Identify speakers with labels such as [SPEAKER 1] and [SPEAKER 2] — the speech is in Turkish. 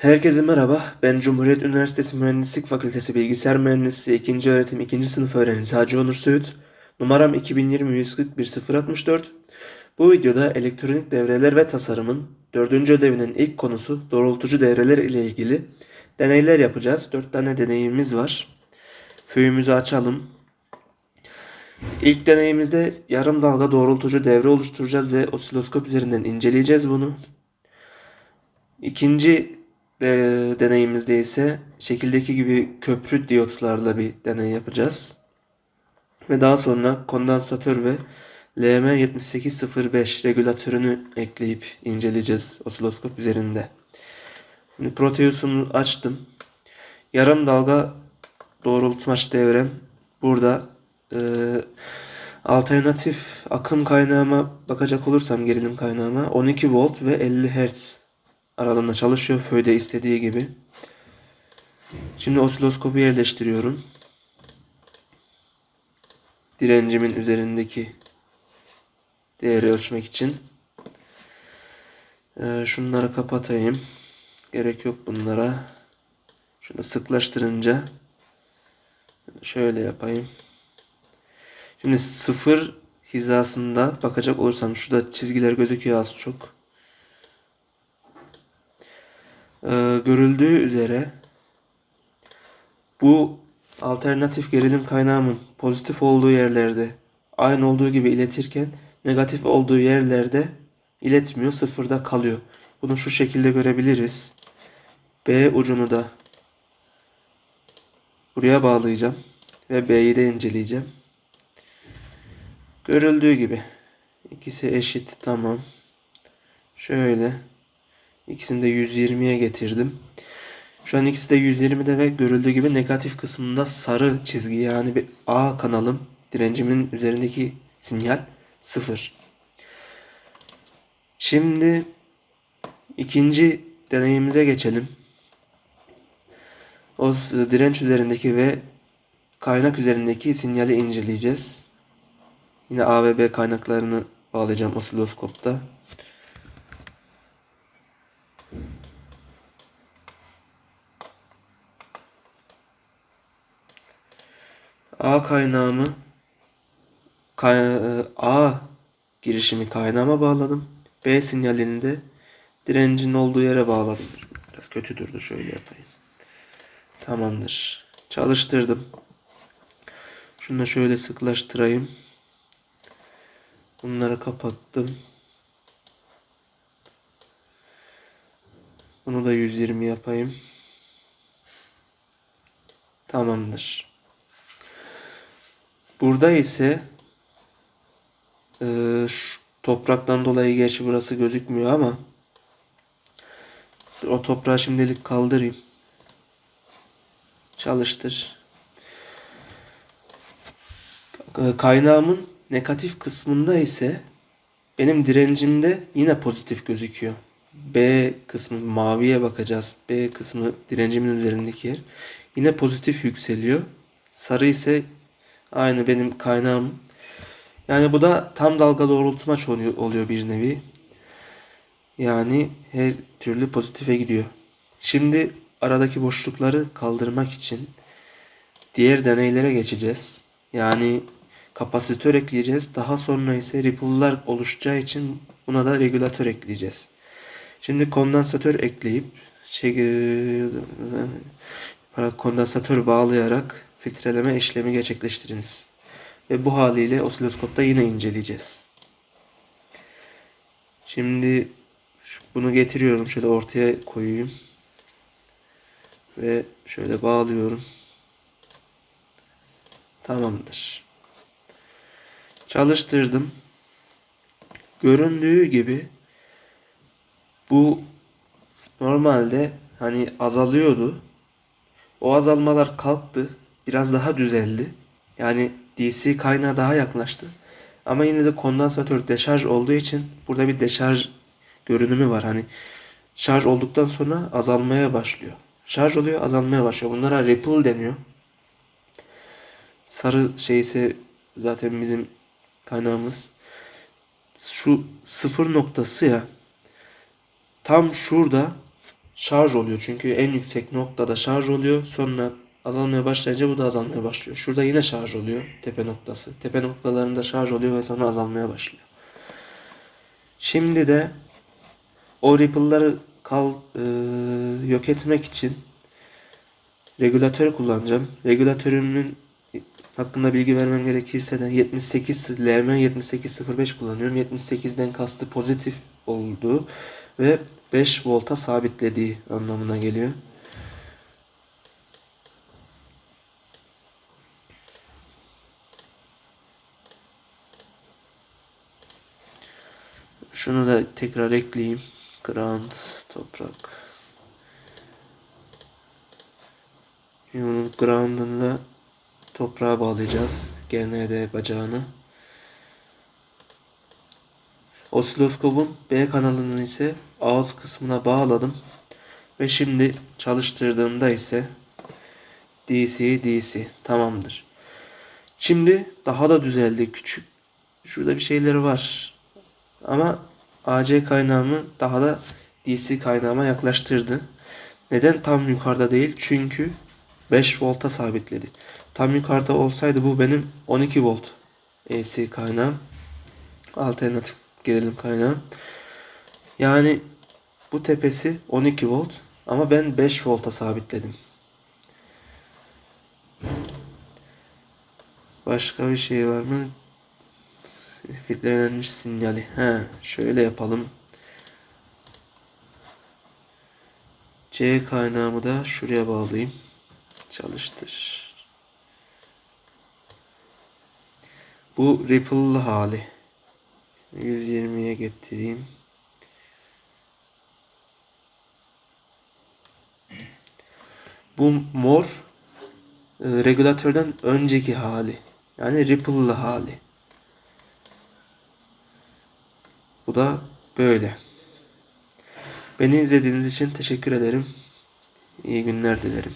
[SPEAKER 1] Herkese merhaba. Ben Cumhuriyet Üniversitesi Mühendislik Fakültesi Bilgisayar Mühendisliği 2. öğretim 2. sınıf öğrencisi Hacı Onur Söğüt. Numaram 2020 141 064. Bu videoda elektronik devreler ve tasarımın 4. ödevinin ilk konusu doğrultucu devreler ile ilgili deneyler yapacağız. 4 tane deneyimiz var. Föyümüzü açalım. İlk deneyimizde yarım dalga doğrultucu devre oluşturacağız ve osiloskop üzerinden inceleyeceğiz bunu. İkinci e, deneyimizde ise şekildeki gibi köprü diyotlarla bir deney yapacağız. Ve daha sonra kondansatör ve LM7805 regülatörünü ekleyip inceleyeceğiz osiloskop üzerinde. Şimdi Proteus'unu açtım. Yarım dalga doğrultmaç devrem burada e, alternatif akım kaynağıma bakacak olursam gerilim kaynağıma 12 volt ve 50 Hz aralığında çalışıyor. Föyde istediği gibi. Şimdi osiloskopu yerleştiriyorum. Direncimin üzerindeki değeri ölçmek için. Ee, şunları kapatayım. Gerek yok bunlara. Şunu sıklaştırınca şöyle yapayım. Şimdi sıfır hizasında bakacak olursam şurada çizgiler gözüküyor az çok. Ee, görüldüğü üzere bu alternatif gerilim kaynağımın pozitif olduğu yerlerde aynı olduğu gibi iletirken negatif olduğu yerlerde iletmiyor, sıfırda kalıyor. Bunu şu şekilde görebiliriz. B ucunu da buraya bağlayacağım ve B'yi de inceleyeceğim. Görüldüğü gibi ikisi eşit tamam. Şöyle İkisini de 120'ye getirdim. Şu an ikisi de 120'de ve görüldüğü gibi negatif kısmında sarı çizgi yani bir A kanalım direncimin üzerindeki sinyal 0. Şimdi ikinci deneyimize geçelim. O direnç üzerindeki ve kaynak üzerindeki sinyali inceleyeceğiz. Yine A ve B kaynaklarını bağlayacağım osiloskopta. A kaynağımı kay- A girişimi kaynağıma bağladım. B sinyalini de direncin olduğu yere bağladım. Biraz kötü durdu şöyle yapayım. Tamamdır. Çalıştırdım. Şunu da şöyle sıklaştırayım. Bunları kapattım. Bunu da 120 yapayım. Tamamdır. Burada ise e, şu topraktan dolayı gerçi burası gözükmüyor ama o toprağı şimdilik kaldırayım. Çalıştır. Kaynağımın negatif kısmında ise benim direncimde yine pozitif gözüküyor. B kısmı maviye bakacağız. B kısmı direncimin üzerindeki yer. Yine pozitif yükseliyor. Sarı ise aynı benim kaynağım. Yani bu da tam dalga doğrultmaç oluyor, bir nevi. Yani her türlü pozitife gidiyor. Şimdi aradaki boşlukları kaldırmak için diğer deneylere geçeceğiz. Yani kapasitör ekleyeceğiz. Daha sonra ise ripple'lar oluşacağı için buna da regülatör ekleyeceğiz. Şimdi kondansatör ekleyip şey, e, kondansatör bağlayarak filtreleme işlemi gerçekleştiriniz. Ve bu haliyle osiloskopta yine inceleyeceğiz. Şimdi bunu getiriyorum. Şöyle ortaya koyayım. Ve şöyle bağlıyorum. Tamamdır. Çalıştırdım. Göründüğü gibi bu normalde hani azalıyordu. O azalmalar kalktı. Biraz daha düzeldi. Yani DC kaynağı daha yaklaştı. Ama yine de kondansatör deşarj olduğu için burada bir deşarj görünümü var. Hani şarj olduktan sonra azalmaya başlıyor. Şarj oluyor, azalmaya başlıyor. Bunlara ripple deniyor. Sarı şey ise zaten bizim kaynağımız. Şu sıfır noktası ya tam şurada şarj oluyor. Çünkü en yüksek noktada şarj oluyor. Sonra azalmaya başlayınca bu da azalmaya başlıyor. Şurada yine şarj oluyor tepe noktası. Tepe noktalarında şarj oluyor ve sonra azalmaya başlıyor. Şimdi de o ripple'ları kal, e, yok etmek için regülatör kullanacağım. Regülatörümün hakkında bilgi vermem gerekirse de 78 LM 7805 kullanıyorum. 78'den kastı pozitif olduğu ve 5 volta sabitlediği anlamına geliyor. Şunu da tekrar ekleyeyim. Ground, toprak. Şimdi bunun ground'unu da toprağa bağlayacağız. GND bacağını. Osiloskopun B kanalının ise out kısmına bağladım. Ve şimdi çalıştırdığımda ise DC DC tamamdır. Şimdi daha da düzeldi küçük. Şurada bir şeyleri var. Ama AC kaynağımı daha da DC kaynağıma yaklaştırdı. Neden tam yukarıda değil? Çünkü 5 volta sabitledi. Tam yukarıda olsaydı bu benim 12 volt AC kaynağım. Alternatif gerilim kaynağım. Yani bu tepesi 12 volt ama ben 5 volta sabitledim. Başka bir şey var mı? Filtrelenmiş sinyali. He, şöyle yapalım. C kaynağımı da şuraya bağlayayım. Çalıştır. Bu ripple'lı hali. 120'ye getireyim. Bu mor e, regülatörden önceki hali. Yani ripple'lı hali. Bu da böyle. Beni izlediğiniz için teşekkür ederim. İyi günler dilerim.